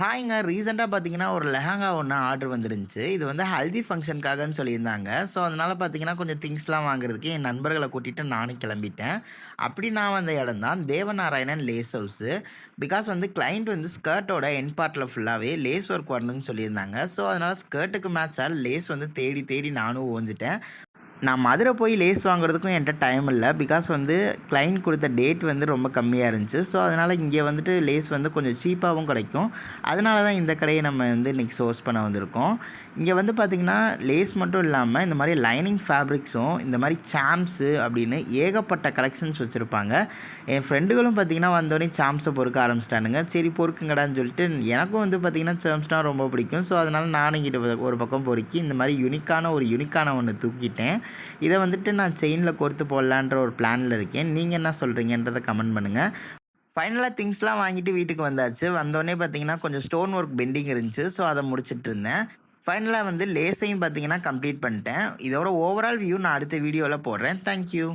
ஹாய்ங்க. ரீசெண்டாக பார்த்தீங்கன்னா ஒரு லெஹங்கா ஒன்று ஆர்டர் வந்துருந்துச்சு. இது வந்து ஹல்தி ஃபங்க்ஷனுக்காகன்னு சொல்லியிருந்தாங்க. ஸோ அதனால் பார்த்தீங்கன்னா கொஞ்சம் திங்ஸ்லாம் வாங்குறதுக்கு என் நண்பர்களை கூட்டிகிட்டு நானும் கிளம்பிட்டேன். அப்படி நான் வந்த இடம் தான் தேவநாராயணன் லேஸ் ஹவுஸு. பிகாஸ் வந்து கிளைண்ட் வந்து ஸ்கர்ட்டோட என் பார்ட்டில் ஃபுல்லாகவே லேஸ் ஒர்க் வரணும்னு சொல்லியிருந்தாங்க. ஸோ அதனால் ஸ்கர்ட்டுக்கு மேட்சாக லேஸ் வந்து தேடி தேடி நானும் ஓஞ்சிட்டேன். நான் மதுரை போய் லேஸ் வாங்குறதுக்கும் என்கிட்ட டைம் இல்லை. பிகாஸ் வந்து கிளைண்ட் கொடுத்த டேட் வந்து ரொம்ப கம்மியாக இருந்துச்சு. ஸோ அதனால் இங்கே வந்துட்டு லேஸ் வந்து கொஞ்சம் சீப்பாகவும் கிடைக்கும். அதனால தான் இந்த கடையை நம்ம வந்து இன்றைக்கி சோர்ஸ் பண்ண வந்திருக்கோம். இங்கே வந்து பார்த்திங்கன்னா லேஸ் மட்டும் இல்லாமல் இந்த மாதிரி லைனிங் ஃபேப்ரிக்ஸும் இந்த மாதிரி சாம்ஸு அப்படின்னு ஏகப்பட்ட கலெக்ஷன்ஸ் வச்சுருப்பாங்க. என் ஃப்ரெண்டுகளும் பார்த்திங்கன்னா வந்தோடனே சாம்ஸை பொறுக்க ஆரம்பிச்சிட்டானுங்க. சரி பொறுக்குங்கடான்னு சொல்லிட்டு எனக்கும் வந்து பார்த்திங்கன்னா சாம்ஸ்னால் ரொம்ப பிடிக்கும். ஸோ அதனால் நானும் இங்கிட்ட ஒரு பக்கம் பொறுக்கி இந்த மாதிரி யுனிக்கான ஒரு யூனிக்கான ஒன்று தூக்கிட்டேன். இதை வந்துட்டு நான் செயினில் கோர்த்து போடலான்ற ஒரு பிளானில் இருக்கேன். நீங்கள் என்ன சொல்கிறீங்கன்றதை கமெண்ட் பண்ணுங்கள் ஃபைனலாக திங்ஸ்லாம் வாங்கிட்டு வீட்டுக்கு வந்தாச்சு. வந்தோடனே பார்த்தீங்கன்னா கொஞ்சம் ஸ்டோன் ஒர்க் பெண்டிங் இருந்துச்சு. ஸோ அதை முடிச்சுட்டு இருந்தேன். ஃபைனலாக வந்து லேஸையும் பார்த்தீங்கன்னா கம்ப்ளீட் பண்ணிட்டேன். இதோட ஓவரால் வியூ நான் அடுத்த வீடியோவில் போடுறேன். தேங்க்யூ